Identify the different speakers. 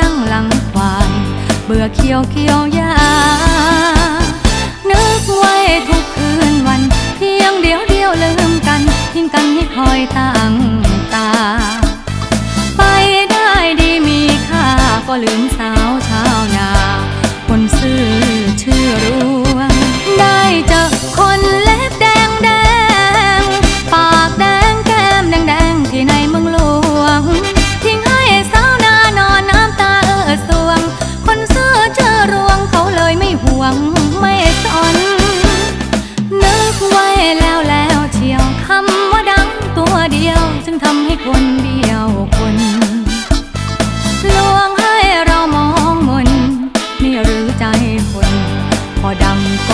Speaker 1: นั่งหลังไฟเบื่อเขียวเขียวยานึกไว้ทุกคืนวัน เพียงเดียวเดียวลืมกัน ทิ้งกันให้คอยตั้งตา ไปได้ดีมีค่าก็ลืมสาวชาวนา คนซื่อชื่อร แล้วแล้วเชียวคำว่าดังตัวเดียว จึงทำให้คนเดียวคนลวงให้เรามองมนนี่หรือใจคน พอดังก็